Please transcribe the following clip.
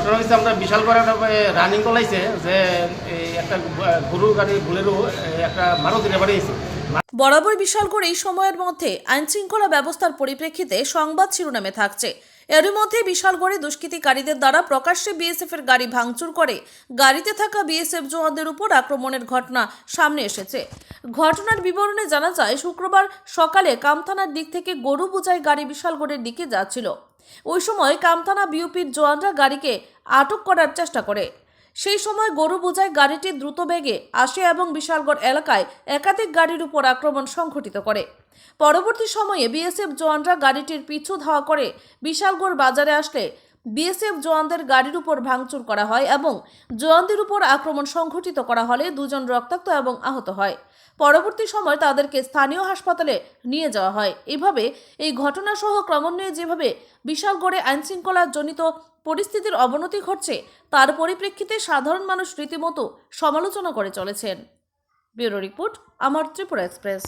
ঘটনা হয়েছে আমরা বিশাল করে একটা রানিং কলাইছে যে একটা গরু গাড়ি বুলেরো একটা মারুতি বাড়িয়েছে বরাবর বিশালগড় এই সময়ের মধ্যে আইনশৃঙ্খলা ব্যবস্থার পরিপ্রেক্ষিতে সংবাদ শিরোনামে থাকছে। এরই মধ্যে বিশালগড়ে দুষ্কৃতিকারীদের দ্বারা প্রকাশ্যে বিএসএফ এর গাড়ি ভাঙচুর করে গাড়িতে থাকা বিএসএফ জওয়ানদের উপর আক্রমণের ঘটনা সামনে এসেছে। ঘটনার বিবরণে জানা যায়, শুক্রবার সকালে কামথানার দিক থেকে গরু বোঝাই গাড়ি বিশালগড়ের দিকে যাচ্ছিল। ওই সময় কামথানা বিউপির জওয়ানরা গাড়িকে আটক করার চেষ্টা করে। সেই সময় গরু বোঝায় গাড়িটি দ্রুত বেগে আসে এবং বিশালগড় এলাকায় একাধিক গাড়ির উপর আক্রমণ সংঘটিত করে। পরবর্তী সময়ে বিএসএফ জওয়ানরা গাড়িটির পিছু ধাওয়া করে বিশালগড় বাজারে আসলে বিএসএফ জওয়ানদের গাড়ির উপর ভাঙচুর করা হয় এবং জওয়ানদের উপর আক্রমণ সংঘটিত করা হলে দুজন রক্তাক্ত এবং আহত হয়। পরবর্তী সময় তাদেরকে স্থানীয় হাসপাতালে নিয়ে যাওয়া হয়। এভাবে এই ঘটনাসহ ক্রমান্বয়ে যেভাবে বিশালগড়ে আইনশৃঙ্খলা জনিত পরিস্থিতির অবনতি ঘটছে, তার পরিপ্রেক্ষিতে সাধারণ মানুষ রীতিমতো সমালোচনা করে চলেছেন। ব্যুরো রিপোর্ট, আমার ত্রিপুরা এক্সপ্রেস।